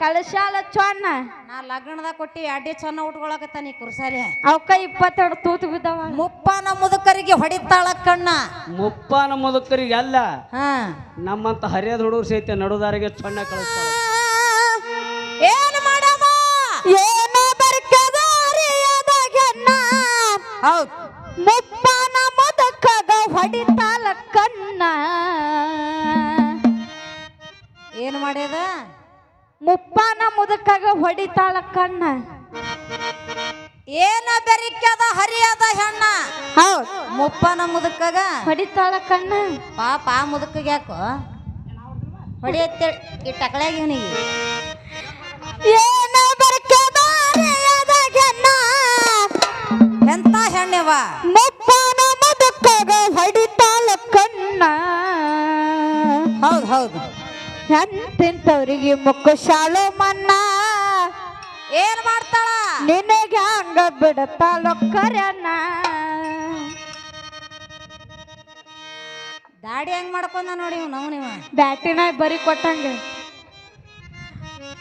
ಕಳಶಾಲ ಚೊನ್ನ. ನಾ ಲಗ್ನದಾಗ ಕೊಟ್ಟಿ ಅಡ್ಡಿ ಚೊನ್ನ ಉಟ್ಕೊಳಕತ್ತ ನೀ ಕುರ್ಸಾಲೆ. ಅವಕ್ಕ ಇಪ್ಪತ್ತೆರಡು ತೂತು ಬಿದ್ದಾವ. ಮುಪ್ಪನ ಮುದುಕರಿಗೆ ಹೊಡಿತಾಳ ಕಣ್ಣ. ಮುಪ್ಪಾನ ಮುದುಕರಿಗೆ ಅಲ್ಲ. ಹಾ. ನಮ್ಮಂತ ಹರಿಯದ ಹುಡುಗರು ಸಹಿತ ನಡುದಾರಿಗೆ ಚೊನ್ನ ಕಳಿಸ್ತಾಳ. ಏನ್ ಮಾಡಮ್ಮ ಏನು ಬರ್ಕದ ಹೌದ್. ಮುಪ್ಪನ ಹೊಡಿತಾಳ ಕಣ್ಣ. ಏನು ಮಾಡ್ಯದ? ಮುಪ್ಪನ ಮುದುಕಗ ಹೊಡಿತಾಳ ಕಣ್ಣ. ಏನ ಬೆರಿಕ್ಯದ ಹರಿಯದ ಹೆಣ್ಣ? ಹೌದ್. ಮುಪ್ಪನ ಮುದುಕಗ? ಹೊಡಿತಾಳ ಕಣ್ಣ. ಪಾಪ ಆ ಮುದುಕಗೆ ಯಾಕೋ? ಹೊಡಿಯತ್ತೇಳಿ. ಈ ಟಕಳ್ಯಾಗ ಇವನಿಗೆ. ಏನ ಬೆರಿಕ್ಯದ ಅರಿಯದ ಹೆಣ್ಣ. ಎಂತ ಹೆಣ್ಣವ? ಮುಪ್ಪನ ಮುದುಕಗ ಹೊಡಿತಾಳ ಕಣ್ಣ. ಹೌದು ಹೌದು. ಎಂತೆಂತವ್ರಿಗೆ ಮುಕ್ಕು ಶಾಲು ಮನ್ನ? ಏನ್ ಮಾಡ್ತಾಳ? ನಿನಗೆ ಹಂಗ ಬಿಡತಾಳೋ ದಾಡಿ ಹೆಂಗ್ ಮಾಡ್ಕೊಂಡ ನೋಡಿ ನಾವು ನೀವ ಬ್ಯಾಟಿನ ಬರಿ ಕೊಟ್ಟಂಗ.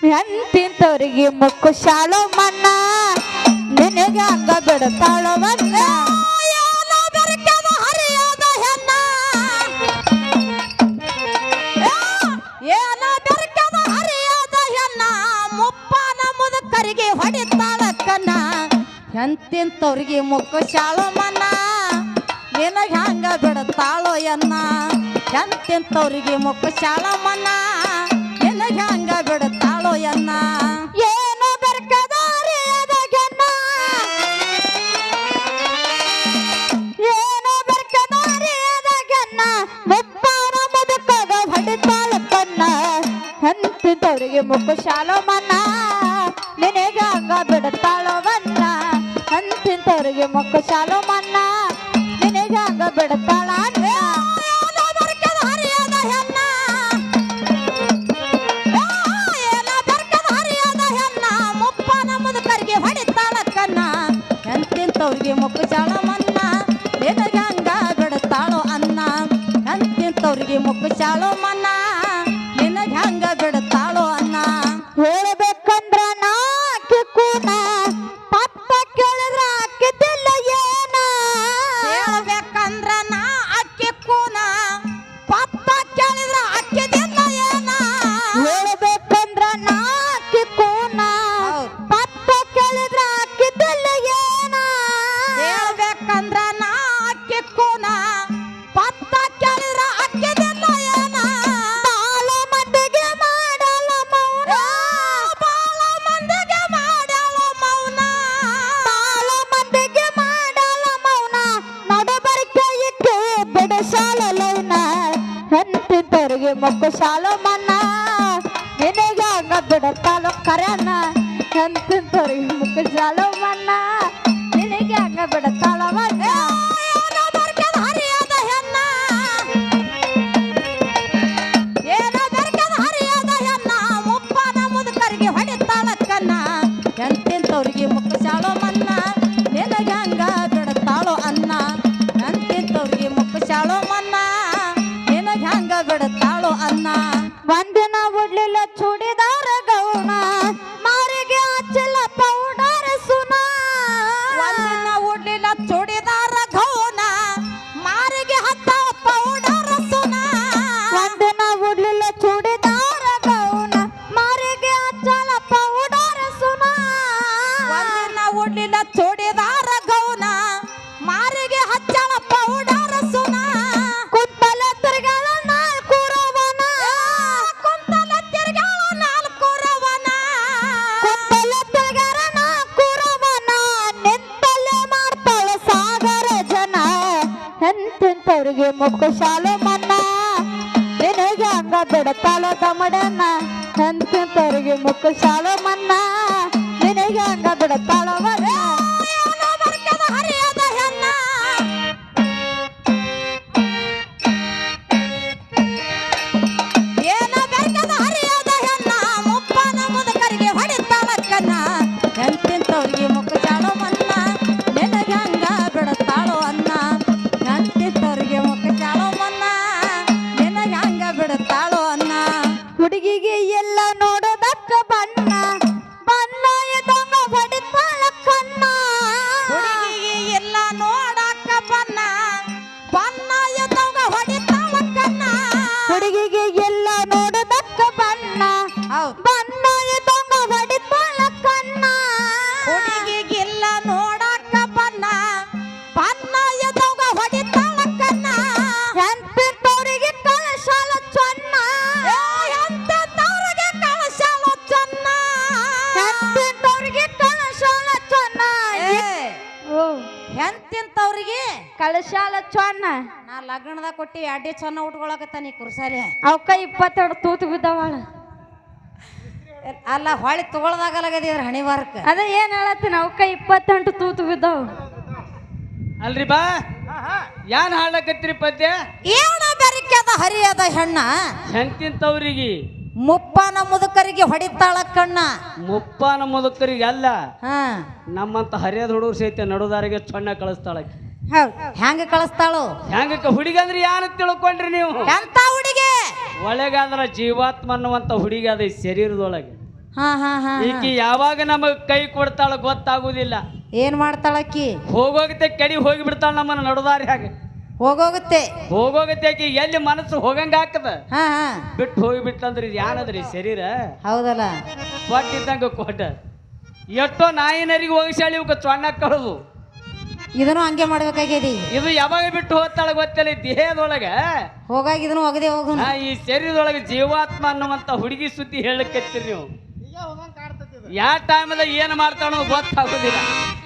ಎಂತಿಂತವ್ರಿಗೆ ಮುಕ್ಕು ಶಾಲು ಮನ್ನ? ನಿನಗೆ ಹಂಗ ಬಿಡತಾಳೋ ಮುದುಕರಿಗೆ ಹೊಡಿತಾಳಕ್ಕನ? ಎಂತಿಂತವ್ರಿಗೆ ಮುಕ್ಕ ಶಾಳು ಮನ್ನ ನಿನಗೆ ಹಂಗ ಬಿಡತಾಳೋ ಎನ್ನ? ಎಂತಿಂತವ್ರಿಗೆ ಮುಕ್ಕ ಶಾಳ ಮನ್ನ ನಿನಗೆ ಹಂಗ ಬಿಡತಾಳೋ ಎನ್ನ? ಏನು ಶಾಲೋ ಮನ್ನಾ ಏನು ಮುಕ್ಕು ಶಾಲು ಮನ್ನ ಬಿಡತಾಳೋ ಮನ್ನ ಎಂತಿಂತವ್ರಿಗೆ ಮುಕ್ಕು ಶಾಲು ಮನ್ನ ನಿನಗೆ ಹಂಗ ಬಿಡತಾಳ ಮಕ್ಕು ಶಾಲು ಮನ್ನ ನಿನಗ ಹಂಗ ಬಿಡತಾಲೋ ಕರೆನ? ಶಾಲು ಮನ್ನ ನಿನಗೆ ಹಂಗ ಬಿಡತಾಳ ದಮಡನ ತರಿಗೆ ಮುಕ್ಕ ಶಾಲೆ ಮನ್ನ. ಲಗ್ನದಾಗ ಕೊಟ್ಟಿ ಅಡ್ಡಿ ಚೆನ್ನ ಉಟ್ಕೊಳಕತ್ತ ನೀ ಕುರ್ಸಾಲೆ. ಅವಕ್ಕ ಇಪ್ಪತ್ತೆರಡು ತೂತು ಬಿದ್ದವಾಳ ಅಲ್ಲ ಹೊಳಿ ತಗೊಳ್ದಾಗಲಾಗದಿದ್ರ ಹಣಿವಾರಕ್ಕ. ಅದ ಏನ್ ಹೇಳತ್ತೀನಿ ಅವಕ್ಕ ಇಪ್ಪತ್ತೆಂಟು ತೂತು ಬಿದ್ದವು. ಅಲ್ರಿ ಬಾ. ಯಾನ್ ಹಾಡಕತ್ರಿ ಪದ್ಯ? ಏನ ಬೆರಕ್ಯದ ಹರಿಯದ ಹೆಣ್ಣ? ಹೆಂಕಿಂತವ್ರಿಗಿ ಮುಪ್ಪನ ಮುದುಕರಿಗೆ ಹೊಡಿತಾಳ ಕಣ್ಣ. ಮುಪ್ಪನ ಮುದುಕರಿಗೆ ಅಲ್ಲ. ಹಾ. ನಮ್ಮಂತ ಹರಿಯದ ಹುಡುಗರು ಸಹಿತ ನಡುದಾರಿಗೆ ಚೊನ್ನ ಕಳಿಸ್ತಾಳಕ್ಕೆ ಹೆಂಗ ಕಳಿಸ್ತಾಳು? ಹೆಂಗ ಹುಡುಗಿ ಅಂದ್ರೆ ಯಾನ ತಿಳ್ಕೊಂಡ್ರಿ ನೀವು? ಎಂತ ಹುಡುಗಿ? ಒಳಗಾದ್ರ ಜೀವಾತ್ಮ ಅನ್ನುವಂತ ಹುಡುಗಿ ಅದ ಈ ಶರೀರದೊಳಗೆ. ಹಾ ಹಾ ಹಾ ಈಕಿ ಯಾವಾಗ ನಮಗ್ ಕೈ ಕೊಡ್ತಾಳ ಗೊತ್ತಾಗುದಿಲ್ಲ. ಏನ್ ಮಾಡ್ತಾಳಕ್ಕಿ ಹೋಗೋಗತ್ತೆ ಕಡಿ ಹೋಗಿ ಬಿಡ್ತಾಳ ನಮ್ಮನ್ನ ಹಾಗೆ. ಹೋಗೋಗುತ್ತೆ. ಹೋಗೋಗತ್ತೆ ಆಕಿ ಎಲ್ಲಿ ಮನಸ್ಸು ಹೋಗಂಗ ಹಾಕದ ಹಾ ಹಾ. ಬಿಟ್ಟು ಹೋಗಿಬಿಟ್ಟಂದ್ರೆ ಇದು ಯಾನದ್ರಿ ಶರೀರ? ಹೌದಲ್ಲ. ಕೊಟ್ಟಿದ್ದಂಗ ಕೊಟ್ಟ. ಎಷ್ಟೋ ನಾಯಿನರಿಗೆ ಹೋಗಿಸಾಳಿ ಇವಕ್ಕೆ ಚೊಣ್ಣ ಕಳದು. ಇದನ್ನು ಹಂಗೆ ಮಾಡ್ಬೇಕಾಗ್ಯದಿ? ಇದು ಯಾವಾಗ ಬಿಟ್ಟು ಹೋಗ್ತಾಳ ಗೊತ್ತಿಲ್ಲ ಈ ದೇಹದೊಳಗ. ಹೋಗಾಗ ಇದನ್ನು ಒಗದೆ ಹೋಗೋಣ ಆ, ಈ ಶರೀರದೊಳಗೆ ಜೀವಾತ್ಮ ಅನ್ನುವಂತ ಹುಡುಗಿ ಸುದ್ದಿ ಹೇಳಕತ್ತೀರಿ ನೀವು. ಯಾವ ಟೈಮದಾಗ ಏನು ಮಾಡ್ತಾಳೋ ಗೊತ್ತಾಗೋದಿಲ್ಲ.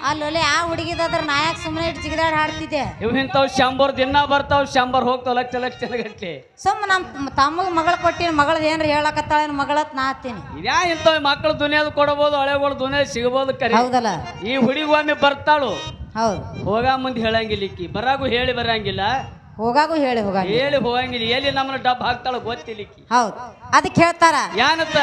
ಅಲ್ಲೊಲೆ ಆ ಹುಡುಗಿದಾದ್ರ ನಾಯಕ್ ಸುಮ್ಮನೆ ಇಟ್ಟು ಜಿಗಿದಾಡ್ ಹಾಡ್ತಿದ್ದೆ. ಇವ್ ಇಂಥವು ಶಂಬರ್ ದಿನ ಬರ್ತಾವ್ ಶಂಬರ್ ಹೋಗ್ತಾವ್ ಲಕ್ಷ ಲಕ್ಷ ಗಟ್ಲೆ ಸುಮ್ಮ ನಮ್ಮ ತಮ್ಮಗ ಮಗಳ ಕೊಟ್ಟಿನ ಮಗಳದ ಏನ್ರ ಹೇಳಕತ್ತಾಳೆ ಮಗಳತ್ ನಾ ಹತ್ತೀನಿ. ಇದ್ಯಾ ಇಂಥವ್ ಮಕ್ಕಳು ದುನಿಯಾದ ಕೊಡಬಹುದು ಹಳೆಗಳು ದುನಿಯಾದ ಸಿಗಬಹುದು ಕರೆ. ಹೌದಲ್ಲ. ಈ ಹುಡುಗಿ ಒಮ್ಮೆ ಬರ್ತಾಳು ಹೌದು. ಹೋಗ ಮುಂದೆ ಹೇಳಂಗಿಲ್ಲ ಇಕ್ಕಿ ಬರಾಗು ಹೇಳಿ ಬರಂಗಿಲ್ಲ. ಹೋಗಾಗು ಹೇಳಿ ಹೋಗ ಹೇಳಿ ಹೋಗಂಗಿಲ್ಲ. ಎಲ್ಲಿ ನಮ್ಮನ್ನ ಡಬ್ ಹಾಕ್ತಾಳ ಗೊತ್ತಿಲ್ಲ ಈಕಿ ಹೌದು. ಅದಕ್ಕೆ ಹೇಳ್ತಾರ. ಯಾನತ್ತ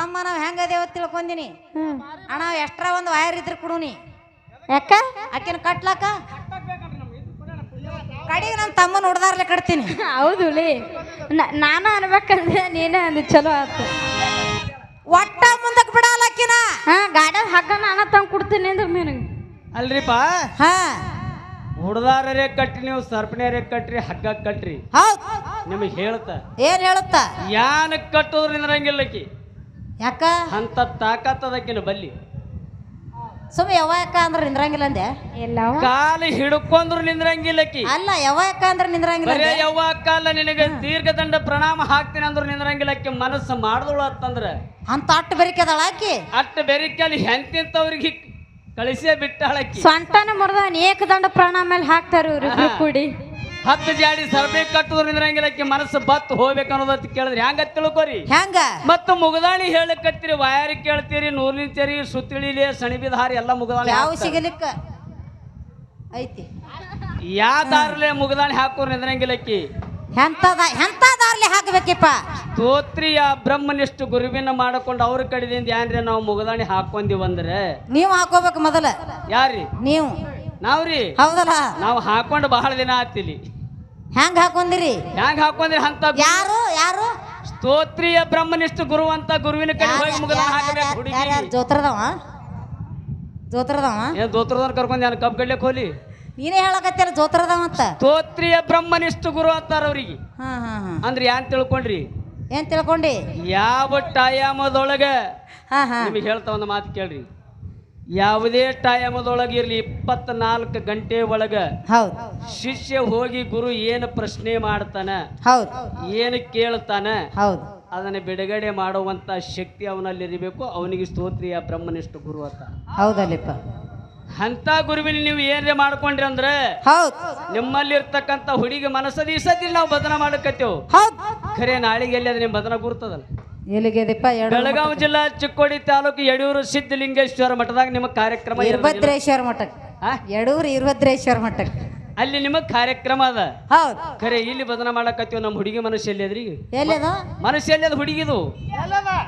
ತಮ್ಮ ನಾವು ಹೆಂಗದೇವ ತಿಳ್ಕೊಂದಿನಿ. ಅಣ್ಣ ಎಷ್ಟ್ರ ಒಂದು ವಯರ್ ಇದ್ರೆ ಕೊಡುನಿ. ಯಾಕ? ಆಕಿನ ಕಟ್ಲಾಕ ಕಡೆಗೆ ನಮ್ಮ ತಮ್ಮನ ನೋಡ್ದಾರ್ಲೆ ಕಟ್ತೀನಿ. ಹೌದು ಲೇ. ನಾನು ಅನ್ಬೇಕಂದ್ರೆ ನೀನೇ ಅಂದ ಚಲೋ ಆಯ್ತು ಒಟ್ಟ ಮುಂದಕ್ಕೆ ಬಿಡಲ್ಲ ಆಕಿನ ಹಾ ಗಾಡಿ ಹಗ್ಗ ನಾನು ತಂದು ಕೊಡ್ತೀನಿ ಅಂದ್ರೆ ನಿನಗೆ ಅಲ್ರಿಪ್ಪ ಹಾ. ಹುಡ್ದಾರರೇ ಕಟ್ರಿ ನೀವು ಸರ್ಪಣಿಯರೇ ಕಟ್ರಿ ಹಗ್ಗ ಕಟ್ರಿ. ಹೌದು. ನಿಮಗೆ ಹೇಳ್ತ. ಏನ್ ಹೇಳುತ್ತ? ಯಾನ ಕಟ್ಟೋದ್ರಿಂದ ನಿಂದ್ರಂಗಿಲ್ಲಕಿ ಯಾಕ? ಅಂತ ತಾಕತ್ತದಕ್ಕಿನ ಬಲ್ಲಿ. ಸುಮ್ಮ ಯಾವ ಯಾಕ ಅಂದ್ರೆ ನಿಂದ್ರಂಗಿಲ್ಲ ಅಂದೆ? ಎಲ್ಲವ ಕಾಲು ಹಿಡ್ಕೊಂಡ್ರು ನಿಂದ್ರಂಗಿಲ್ಲಕಿ ಅಲ್ಲ ಯಾವ ಯಾಕ ಅಂದ್ರೆ ನಿಂದ್ರಂಗಿಲ್ಲ ಬರೇ ಅಂದೆ? ಯವ್ವ ಕಾಲ ನಿನಗೆ ದೀರ್ಘದಂಡ ಪ್ರಣಾಮ ಹಾಕ್ತೀನಿ ಅಂದ್ರು ನಿಂದ್ರಂಗಿಲ್ಲಕ್ಕೆ ಮನಸ್ಸು ಮಾಡ್ದಳು ಅಂತಂದ್ರೆ ಅಂತ ಅಟ್ಟು ಬೆರಿಕೆದಾಳ ಆಕಿ? ಅಟ್ಟ ಬೆರಿಕಲ್ಲಿ ಹೆಂತಿಂತವ್ರಿಗೆ ಕಳಿಸೇ ಬಿಟ್ಟಾಳಕ್ಕಿ ಮರದ ಮುರಿದ ಏಕದಂಡ ಪ್ರಣಾಮ ಮೇಲೆ ಹಾಕ್ತಾರೆ ಇವ್ರಿಬ್ರು. ಕೂಡಿ. ಹತ್ತು ಜಾಡಿ ಸರ್ಬೆ ಕಟ್ಟುದ್ರ ನಿಂದ್ರಂಗಿಲ್ಲಕ್ಕೆ ಮನಸ್ಸು ಬತ್ತು ಹೋಗ್ಬೇಕು ಅನ್ನೋದತ್ ಕೇಳಿದ್ರಿ ಹೆಂಗ ತಿಳ್ಕೊರಿ? ಹೆಂಗ ಮತ್ತು ಮುಗದಾಣಿ ಹೇಳಕತ್ತೀರಿ ವಾಯಾರಿ ಕೇಳ್ತೀರಿ ನೂಲಿನ ನಿಂತೀರಿ ಸುತ್ತಿಳಿಲಿ ಸಣಿಬಿದ ಹಾರಿ ಎಲ್ಲ ಮುಗದಾಣಿ ಯಾವ. ಸಿಗಲಿಕ್ಕ? ಐತಿ. ಯಾ ದಾರ್ಲೆ ಮುಗದಾಣಿ ಹಾಕೋರ್ ನಿಂದ್ರಂಗಿಲ್ಲಕ್ಕಿ ಎಂತದ ಎಂತ ದಾರ್ಲಿ ಹಾಕ್ಬೇಕಿಪ್ಪ? ಸ್ತೋತ್ರಿಯ ಬ್ರಹ್ಮನಿಷ್ಠ ಗುರುವಿನ ಮಾಡಿಕೊಂಡು ಅವ್ರ ಕಡೆದಿಂದ ಏನ್ರಿ ನಾವು ಮುಗದಾಣಿ ಹಾಕೊಂಡಿವಂದ್ರೆ ನೀವು ಹಾಕೋಬೇಕು ಮೊದಲ. ಯಾರಿ? ನೀವು. ನಾವ್ರಿ ಹೌದಲ್ಲ? ನಾವು ಹಾಕೊಂಡು ಬಹಳ ದಿನ ಆತಿಲಿ. ಹೆಂಗ್ ಹಾಕೊಂಡಿರಿ ಹ್ಯಾಂಗ ಹಾಕೊಂಡಿರಿ ಅಂತ ಯಾರು ಯಾರು? ಸ್ತೋತ್ರಿಯ ಬ್ರಹ್ಮನಿಷ್ಠ ಗುರು ಅಂತ ಗುರುವಿನ ಕಡೆ ಹೋಗಿ ಮುಗಿದ ಹಾಕಬೇಕು ಹುಡುಗಿ ಯಾರು ಜೋತ್ರದವ? ಜೋತ್ರದವ? ಏನ್ ಜೋತ್ರದವ್ರ ಕರ್ಕೊಂಡ್ ನಾನು ಕಬ್ ಗಡ್ಲೆ ಕೋಲಿ? ನೀನೇ ಹೇಳಕತ್ತಿಲ್ಲ ಜೋತ್ರದವ ಅಂತ. ಸ್ತೋತ್ರಿಯ ಬ್ರಹ್ಮನಿಷ್ಠ ಗುರು ಅಂತಾರ ಅವ್ರಿಗೆ. ಹಾ ಹಾ ಹಾ. ಅಂದ್ರೆ ಯಾನ್ ತಿಳ್ಕೊಂಡ್ರಿ? ಏನ್ ತಿಳ್ಕೊಂಡಿ? ಯಾವ ಟೈಮದೊಳಗೆ? ಹಾ ಹಾ. ನಿಮಗೆ ಹೇಳ್ತಾ ಒಂದು ಮಾತು ಕೇಳ್ರಿ. ಯಾವುದೇ ಟೈಮದೊಳಗೆ ಇರಲಿ ಇಪ್ಪತ್ನಾಲ್ಕು ಗಂಟೆ ಒಳಗ ಹೌದ್. ಶಿಷ್ಯ ಹೋಗಿ ಗುರು ಏನು ಪ್ರಶ್ನೆ ಮಾಡ್ತಾನೆ ಹೌದ್. ಏನು ಕೇಳ್ತಾನ ಹೌದು. ಅದನ್ನ ಬಿಡುಗಡೆ ಮಾಡುವಂತ ಶಕ್ತಿ ಅವನಲ್ಲಿ ಇರಬೇಕು. ಅವನಿಗೆ ಸ್ತೋತ್ರಿಯ ಬ್ರಹ್ಮನಿಷ್ಠ ಗುರು ಅಂತ. ಹೌದಲ್ಲಿಪ್ಪ. ಅಂತ ಗುರುವಿನ ನೀವು ಏನ್ರೆ ಮಾಡ್ಕೊಂಡ್ರಿ ಅಂದ್ರೆ ಹೌದು. ನಿಮ್ಮಲ್ಲಿ ಇರ್ತಕ್ಕಂಥ ಹುಡುಗಿ ಮನಸ್ಸದಿ ಈ ಸತಿ ನಾವು ಬದನ ಮಾಡಕತ್ತೇವು. ಖರೆ ನಾಳೆಗೆ ಎಲ್ಲಿ ಅದ ನಿಮ್ಮ ಬದನ ಗುರ್ತದಲ್ಲ. ಎಲ್ಲಿಗೆದಿಪ್ಪ ಬೆಳಗಾವಿ ಜಿಲ್ಲಾ ಚಿಕ್ಕೋಡಿ ತಾಲೂಕು ಯಡಿಯೂರು ಸಿದ್ಧಲಿಂಗೇಶ್ವರ ಮಠದಾಗ ನಿಮ್ಮ ಕಾರ್ಯಕ್ರಮ. ವೀರಭದ್ರೇಶ್ವರ ಮಠಕ್ಕೆ ಆ? ಯಡೂರು ವೀರಭದ್ರೇಶ್ವರ ಮಠಕ್ಕೆ ಅಲ್ಲಿ ನಿಮಗ್ ಕಾರ್ಯಕ್ರಮ ಅದ. ಹೌದ್. ಖರೆ ಇಲ್ಲಿ ಬದನ ಮಾಡಕತ್ತೀವಿ ನಮ್ಮ ಹುಡುಗಿ ಮನುಷ್ಯ ಎಲ್ಲಿ ಅದ್ರಿ? ಮನುಷ್ಯ ಮನಸ್ಸು ಎಲ್ಲಿ ಅದ ಹುಡುಗಿದು?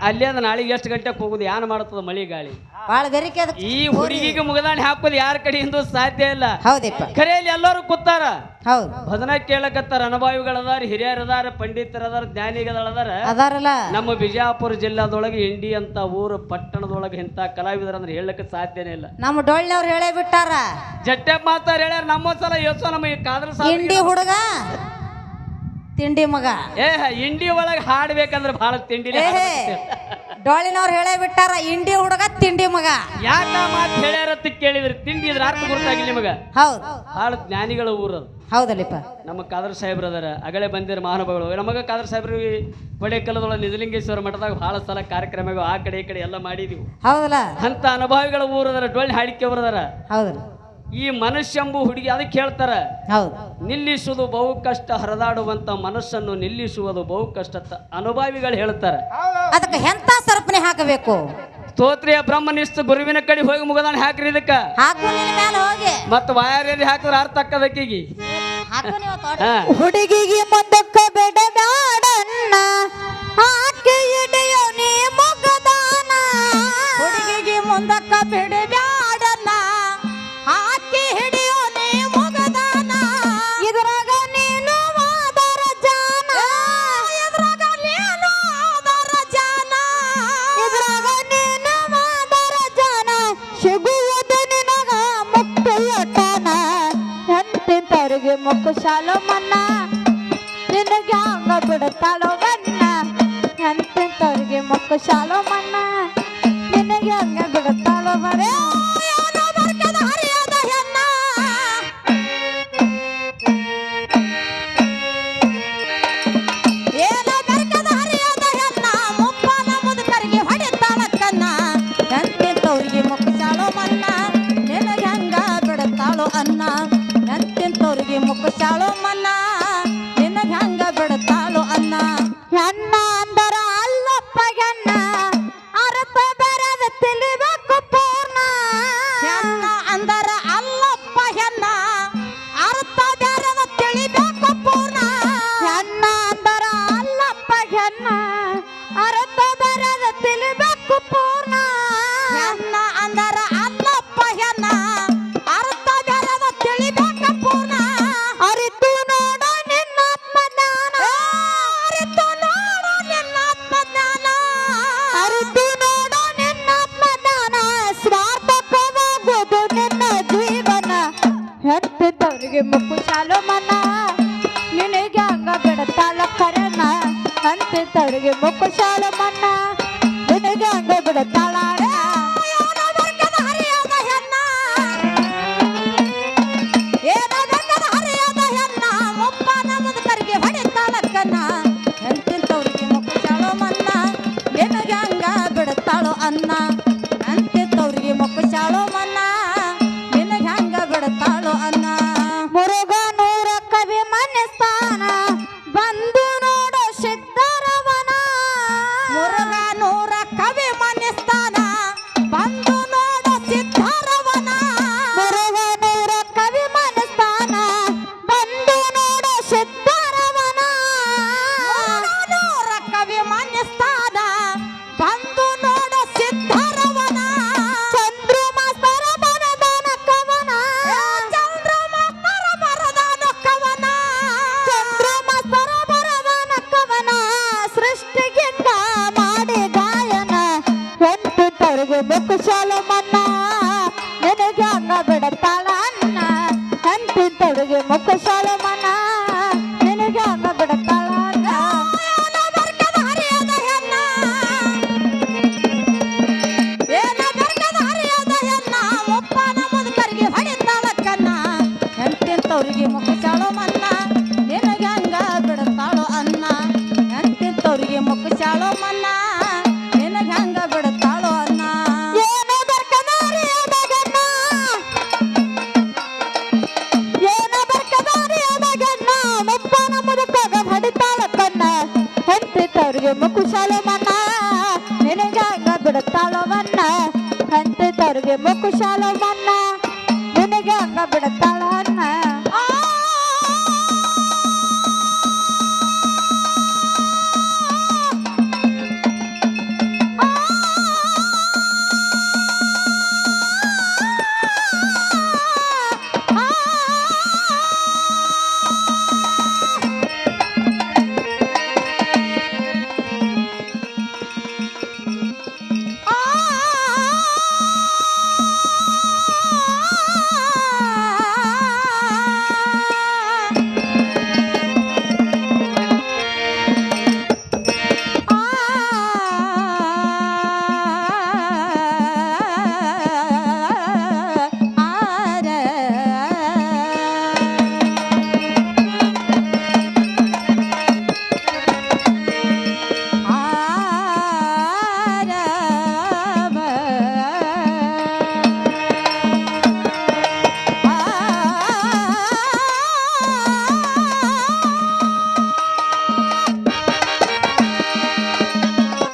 ಅಲ್ಲಿ ಅದ ನಾಳೆ ಎಷ್ಟು ಗಂಟೆಗೆ ಹೋಗುದು ಯಾನ್ ಮಾಡ್ತದ ಮಳಿ ಗಾಳಿ? ಭಾಳ ಬೆರಿಕೆ ಅದ. ಈ ಹುಡುಗಿಗೆ ಮುಗದಾಣಿ ಹಾಕೋದು ಯಾರ ಕಡೆಯಿಂದ ಸಾಧ್ಯ ಇಲ್ಲ. ಹೌದಿಪ್ಪ. ಖರೆ ಇಲ್ಲಿ ಎಲ್ಲರೂ ಕೂತಾರ. ಹೌದು. ಭಜನ ಕೇಳಕತ್ತಾರ ಅನುಭವಿಗಳದಾರ ಹಿರಿಯರದಾರ ಪಂಡಿತರದಾರ ಜ್ಞಾನಿಗಳದಾರ. ಅದಾರಲ್ಲ. ನಮ್ಮ ಬಿಜಾಪುರ ಜಿಲ್ಲಾದೊಳಗೆ ಇಂಡಿ ಅಂತ ಊರು ಪಟ್ಟಣದೊಳಗೆ ಇಂಥ ಕಲಾವಿದರ ಅಂದ್ರೆ ಹೇಳಕ್ಕೆ ಸಾಧ್ಯನೇ ಇಲ್ಲ. ನಮ್ಮ ಡೊಳ್ಳಿನವ್ರು ಹೇಳೇ ಬಿಟ್ಟಾರ. ಜಟ್ಟೆ ಮಾತಾರ ಹೇಳ್ಯಾರ ನಮ್ಮ ಸಲ ಯೋಚನೆ ಕಾದ್ರ ಸಾಲ ಇಂಡಿ ಹುಡುಗ ತಿಂಡಿ ಮಗ. ಏ ಇಂಡಿ ಒಳಗ ಹಾಡ್ಬೇಕಂದ್ರೆ ಬಹಳ ತಿಂಡಿ ಏಹೇ ಡೊಳ್ಳಿನವ್ರು ಹೇಳೇ ಬಿಟ್ಟಾರ ಇಂಡಿ ಹುಡುಗ ತಿಂಡಿ ಮಗ. ಯಾಕ ಮಾತು ಹೇಳ್ಯಾರತ್ತ ಕೇಳಿದ್ರಿ? ತಿಂಡಿ ಇದ್ರ ಅರ್ಥ ಗುರುತಾಗಿ ನಿಮಗ. ಹೌದು. ಬಹಳ ಜ್ಞಾನಿಗಳ ಊರದು ಹೌದಲ್ಲಿಪ್ಪ. ನಮ್ಮ ಕಾದ್ರ ಸಾಹೇಬ್ರ ಅದರ ಅಗಳೆ ಬಂದಿರ ಮಹಾನುಭಾವಗಳು ನಮಗ ಕಾದ್ರ ಸಾಹೇಬ್ರು ಕೊಡೆಕಲ್ಲದೊಳಗೆ ನಿಜಲಿಂಗೇಶ್ವರ ಮಠದಾಗ ಬಹಳ ಸಲ ಕಾರ್ಯಕ್ರಮಗಳು ಆ ಕಡೆ ಈ ಕಡೆ ಎಲ್ಲ ಮಾಡಿದೀವಿ. ಹೌದಲ್ಲ. ಅಂತ ಅನುಭವಿಗಳ ಊರದಾರ ಡೊಳ್ಳಿ ಹಾಡಿಕೆ ಬರದಾರ ಹೌದಲ್ಲ ಈ ಮನುಷ್ಯಂಬು ಹುಡುಗಿ ಅದಕ್ಕೆ ಹೇಳ್ತಾರೆ ಹೌದು. ನಿಲ್ಲಿಸುವುದು ಬಹು ಕಷ್ಟ ಹರಿದಾಡುವಂತ ಮನಸ್ಸನ್ನು ನಿಲ್ಲಿಸುವುದು ಬಹು ಕಷ್ಟ ಅಂತ ಅನುಭವಿಗಳು ಹೇಳ್ತಾರೆ. ಅದಕ್ಕೆ ಎಂತ ಸರ್ಪನೆ ಹಾಕಬೇಕು? ಸ್ತೋತ್ರಿಯ ಬ್ರಹ್ಮನಿಷ್ಠ ಗುರುವಿನ ಕಡೆ ಹೋಗಿ ಮುಗದಾನ ಹಾಕ್ರಿ ಇದಕ್ಕ. ಹಾಕು ನಿನ್ನ ಮೇಲೆ ಹೋಗಿ. ಮತ್ತ ವಾಯರಲ್ಲಿ ಹಾಕಿದ್ರೆ ಅರ್ಥ akkadಕ್ಕಿಗಿ ಹಾಕು ನೀವು ತೋಟ. ಹಾ. ಹುಡುಗಿಗೆ ಮುಂದಕ್ಕೆ ಬಿಡಬೇಡಣ್ಣ ಆಕೆ ಎಡೆಯೋ ನೀ ಮುಗದಾನ ಹುಡುಗಿಗೆ ಮುಂದಕ್ಕ ಬಿಡಬೇಡಣ್ಣ ನಿನಗೆ ಹೆತ್ತಿದ್ದವರಿಗೆ ಮುಕ್ಕು ಚಾಲು ಮನ. ನಿನಗೆ ಹಂಗ ಬಿಡತಾಲ ಕರೆನ ಅಂತಿದ್ದವರಿಗೆ ಮುಕ್ಕು ಸಾಲು ಮನ್ನ ನಿನಗೆ ಹಂಗ ಬಿಡುತ್ತಾಳ ಬೇಕು ಸಾಲ ಮನ್ನ ನನಗೆ ಅನ್ನ ಬಿಡತ್ತಾಳ ಅನ್ನ ಅಂತಿಂತೊಡಗೆ ಮುಖ